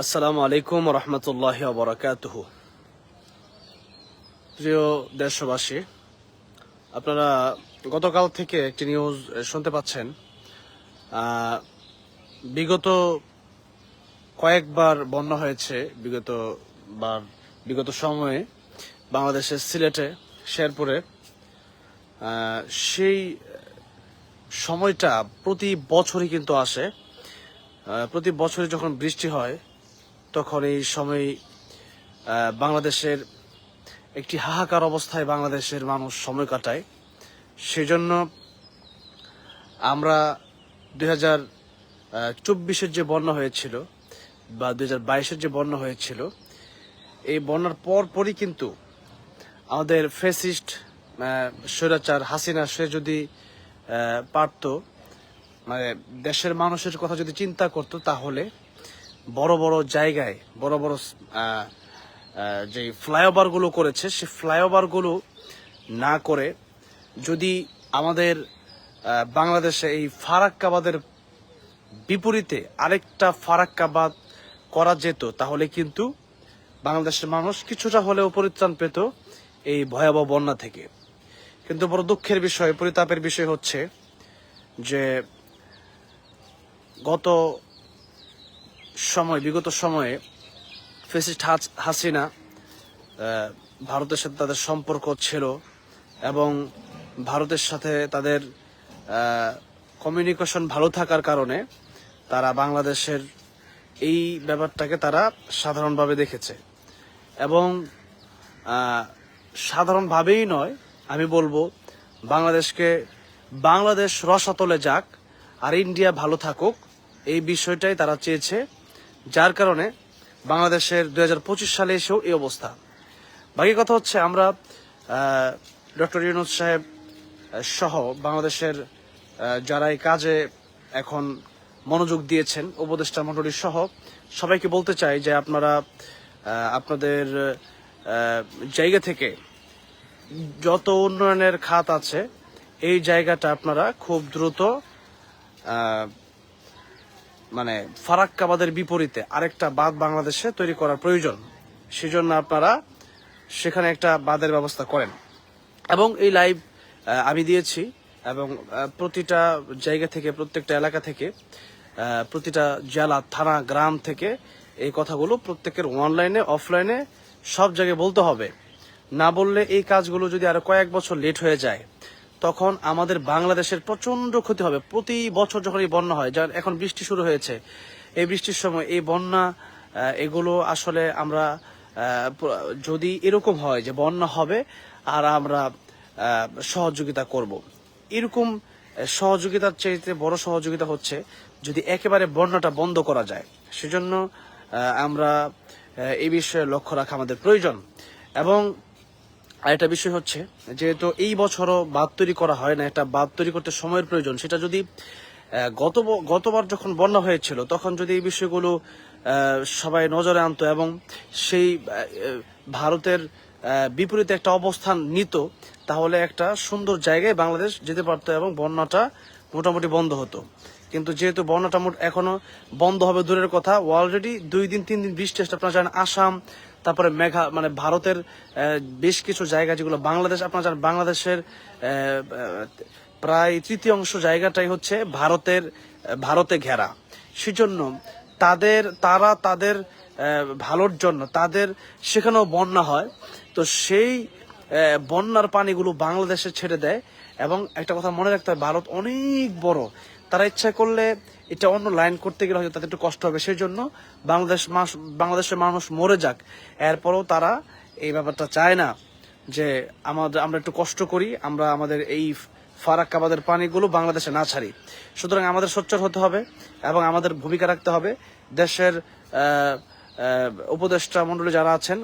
আসসালামু আলাইকুম রহমতুল্লাহ বরাকাতুহ। প্রিয় দেশবাসী, আপনারা গতকাল থেকে একটি নিউজ শুনতে পাচ্ছেন। বিগত কয়েকবার বন্যা হয়েছে, বিগত বার, বিগত সময়ে বাংলাদেশের সিলেটে, শেরপুরে। সেই সময়টা প্রতি বছরই কিন্তু আসে। প্রতি বছরই যখন বৃষ্টি হয় তখন এই সময় বাংলাদেশের একটি হাহাকার অবস্থায় বাংলাদেশের মানুষ সময় কাটায়। সেজন্য আমরা দুই হাজার চব্বিশের যে বন্যা হয়েছিল বা দুই হাজার বাইশের যে বন্যা হয়েছিল, এই বন্যার পর পরই কিন্তু আমাদের ফেসিস্ট স্বৈরাচার হাসিনা, সে যদি পারতো মানে দেশের মানুষের কথা যদি চিন্তা করতো তাহলে বড় বড় জায়গায়, বড় বড় যে ফ্লাইওভারগুলো করেছে, সে ফ্লাইওভারগুলো না করে যদি আমাদের বাংলাদেশে এই ফারাক্কাবাদের বিপরীতে আরেকটা ফারাক্কাবাদ করা যেত, তাহলে কিন্তু বাংলাদেশের মানুষ কিছুটা হলেও পরিত্রাণ পেত এই ভয়াবহ বন্যা থেকে। কিন্তু বড় দুঃখের বিষয়, পরিতাপের বিষয় হচ্ছে যে গত সময়, বিগত সময়ে ফেসিস্ট হাস- হাসিনা ভারতের সাথে তাদের সম্পর্ক ছিল এবং ভারতের সাথে তাদের কমিউনিকেশন ভালো থাকার কারণে তারা বাংলাদেশের এই ব্যাপারটাকে তারা সাধারণভাবে দেখেছে। এবং সাধারণভাবেই নয়, আমি বলব বাংলাদেশকে, বাংলাদেশ রসাতলে যাক আর ইন্ডিয়া ভালো থাকুক, এই বিষয়টাই তারা চেয়েছে। যার কারণে বাংলাদেশের দু হাজার পঁচিশ সালে এসেও এই অবস্থা। বাকি কথা হচ্ছে আমরা ডক্টর ইউনুস সাহেব সহ বাংলাদেশের যারা এই কাজে এখন মনোযোগ দিয়েছেন, উপদেষ্টা মন্ডলী সহ, সবাইকে বলতে চাই যে আপনারা আপনাদের জায়গা থেকে যত উন্নয়নের খাত আছে, এই জায়গাটা আপনারা খুব দ্রুত মানে ফারাক্কাবাদের বিপরীতে আরেকটা বাঁধ বাংলাদেশে তৈরি করার প্রয়োজন। সেজন্য আপনারা সেখানে একটা বাঁধের ব্যবস্থা করেন। এবং এই লাইভ আমি দিয়েছি এবং প্রতিটা জায়গা থেকে, প্রত্যেকটা এলাকা থেকে প্রতিটা জেলা, থানা, গ্রাম থেকে এই কথাগুলো প্রত্যেকের অনলাইনে, অফলাইনে সব জায়গায় বলতে হবে। না বললে এই কাজগুলো যদি আরও কয়েক বছর লেট হয়ে যায় তখন আমাদের বাংলাদেশের প্রচণ্ড ক্ষতি হবে। প্রতি বছর যখন এই বন্যা হয়, যার এখন বৃষ্টি শুরু হয়েছে, এই বৃষ্টির সময় এই বন্যা এগুলো আসলে আমরা যদি এরকম হয় যে বন্যা হবে, আর আমরা সহযোগিতা করব। এরকম সহযোগিতার চাইতে বড় সহযোগিতা হচ্ছে যদি একেবারে বন্যাটা বন্ধ করা যায়। সেজন্য আমরা এই বিষয়ে লক্ষ্য রাখা আমাদের প্রয়োজন। এবং আরেকটা বিষয় হচ্ছে, যেহেতু এই বছরও বাদ তৈরি করা হয় না, একটা বাদ তৈরি করতে সময়ের প্রয়োজন, সেটা যদি গত গতবার যখন বন্যা হয়েছিল, তখন যদি এই বিষয়গুলো সবাই নজরে আনতো এবং সেই ভারতের বিপরীতে একটা অবস্থান নিত, তাহলে একটা সুন্দর জায়গায় বাংলাদেশ যেতে পারতো এবং বন্যাটা মোটামুটি বন্ধ হতো। কিন্তু যেহেতু বন্যাটা এখনও বন্ধ হবে দূরের কথা অলরেডি দুই দিন, তিন দিন বৃষ্টি আপনারা জানেন, আসাম তারপরে মেঘা মানে ভারতের বেশ কিছু জায়গা যেগুলো বাংলাদেশ, আপনারা জানেন বাংলাদেশের প্রায় তৃতীয়াংশ জায়গাটাই হচ্ছে ভারতের ভারতে ঘেরা। সেজন্য তাদের, তারা তাদের ভালোর জন্য, তাদের সেখানেও বন্যা হয়। তো সেই বন্যার পানিগুলো বাংলাদেশে ছেড়ে দেয় এবং একটা কথা মনে রাখতে হয়, ভারত অনেক বড়। তারা ইচ্ছা করলে এটা অন্য লাইন করতে গেলে হয়তো তাদের একটু কষ্ট হবে। সেই জন্য বাংলাদেশ বাংলাদেশের মানুষ মরে যাক। এরপরও তারা এই ব্যাপারটা চায় না যে আমাদের আমরা একটু কষ্ট করি, আমরা আমাদের এই ফারাক্কাবাদের পানিগুলো বাংলাদেশে না ছাড়ি। সুতরাং আমাদের সোচ্চার হতে হবে এবং আমাদের ভূমিকা রাখতে হবে। দেশের উপদেষ্টা মন্ডলী যারা আছেন,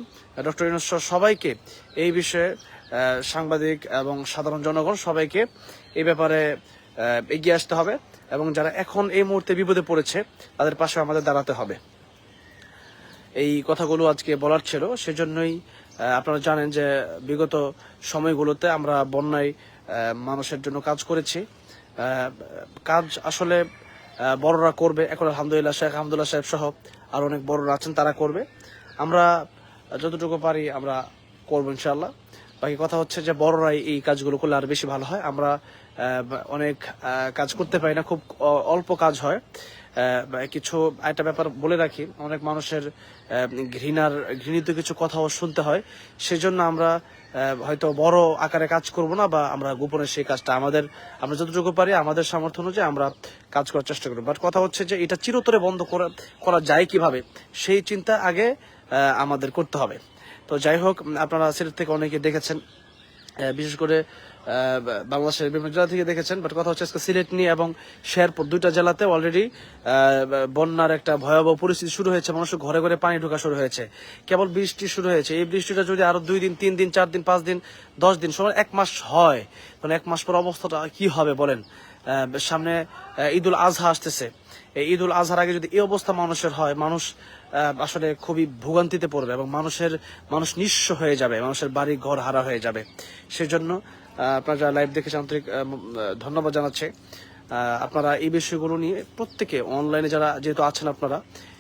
ডক্টর ইউনুস সহ সবাইকে এই বিষয়ে সাংবাদিক এবং সাধারণ জনগণ সবাইকে এই ব্যাপারে এগিয়ে আসতে হবে। এবং যারা এখন এই মুহূর্তে বিপদে পড়েছে, তাদের পাশে আমাদের দাঁড়াতে হবে। এই কথাগুলো আজকে বলার ছিল, সেজন্যই আপনারা জানেন যে বিগত সময়গুলোতে আমরা বন্যায় মানুষের জন্য কাজ করেছি। কাজ আসলে বড়রা করবে, এখন আলহামদুলিল্লাহ শেখ আহমদুল্লাহ সাহেব সহ আর অনেক বড়রা আছেন, তারা করবে। আমরা যতটুকু পারি আমরা করব ইনশাল্লাহ বাকি কথা হচ্ছে যে বড়রাই এই কাজগুলো করলে আর বেশি ভালো হয়। আমরা অনেক কাজ করতে পারি না, খুব অল্প কাজ হয়। কিছু একটা ব্যাপার বলে রাখি, অনেক মানুষের ঘৃণার, ঘৃণিত কিছু কথাও শুনতে হয়। সেজন্য আমরা হয়তো বড় আকারে কাজ করব না বা আমরা গোপনে সেই কাজটা আমাদের, আমরা যতটুকু পারি আমাদের সামর্থ্য অনুযায়ী আমরা কাজ করার চেষ্টা করব। বাট কথা হচ্ছে যে এটা চিরতরে বন্ধ করা করা যায় কীভাবে? সেই চিন্তা আগে আমাদের করতে হবে। তো যাই হোক, আপনারা সিলেট থেকে অনেকে দেখেছেন বিশেষ করে বাংলাদেশের বিভিন্ন জেলা থেকে দেখেছেন বাট কথা হচ্ছে আজকে সিলেট নিয়ে এবং শেরপুর, দুইটা জেলাতে অলরেডি বন্যার একটা ভয়াবহ পরিস্থিতি শুরু হয়েছে, মানুষের ঘরে ঘরে পানি ঢোকা শুরু হয়েছে। কেবল বৃষ্টি শুরু হয়েছে। এই বৃষ্টিটা যদি আরও দুই দিন, তিন দিন, চার দিন, পাঁচ দিন, দশ দিন সময় এক মাস হয় তাহলে এক মাস পর অবস্থাটা কি হবে বলেন? সামনে ঈদুল আজহা আসতেছে। এই ঈদুল আজহার আগে যদি এই অবস্থা মানুষের হয়, মানুষ আসলে খুবই ভোগান্তিতে পড়বে এবং মানুষের, মানুষ নিঃস্ব হয়ে যাবে, মানুষের বাড়ি ঘর হারা হয়ে যাবে। সেজন্য আপনারা লাইভ দেখেছেন, আন্তরিক ধন্যবাদ জানাচ্ছে। আপনারা এই বিষয়গুলো নিয়ে প্রত্যেকে অনলাইনে যারা যেহেতু আছেন আপনারা,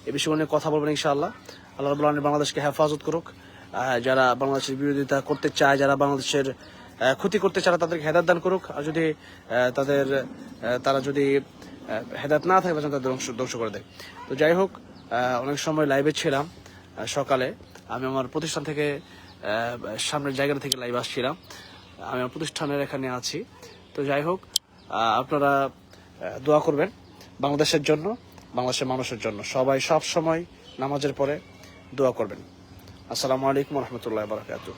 এই বিষয়গুলো নিয়ে কথা বলবেন ইনশাআল্লাহ। আল্লাহ রাব্বুল আলামিন বাংলাদেশকে হেফাজত করুক। যারা বাংলাদেশের বিরোধিতা করতে চায়, যারা বাংলাদেশের ক্ষতি করতে চায়, তাদেরকে হেদায়ত দান করুক। আর যদি তাদের তারা যদি হেদায়ত না থাকে তাদের ধ্বংস ধ্বংস করে দেয়। তো যাই হোক অনেক সময় লাইভে ছিলাম সকালে। আমি আমার প্রতিষ্ঠান থেকে সামনের জায়গা থেকে লাইভ আসছিলাম। আমি আমার প্রতিষ্ঠানের এখানে আছি। তো যাই হোক আপনারা দোয়া করবেন বাংলাদেশের জন্য, বাংলাদেশের মানুষের জন্য। সবাই সব সময় নামাজের পরে দোয়া করবেন। আসসালামু আলাইকুম রহমতুল্লাহ বারকাতুহ।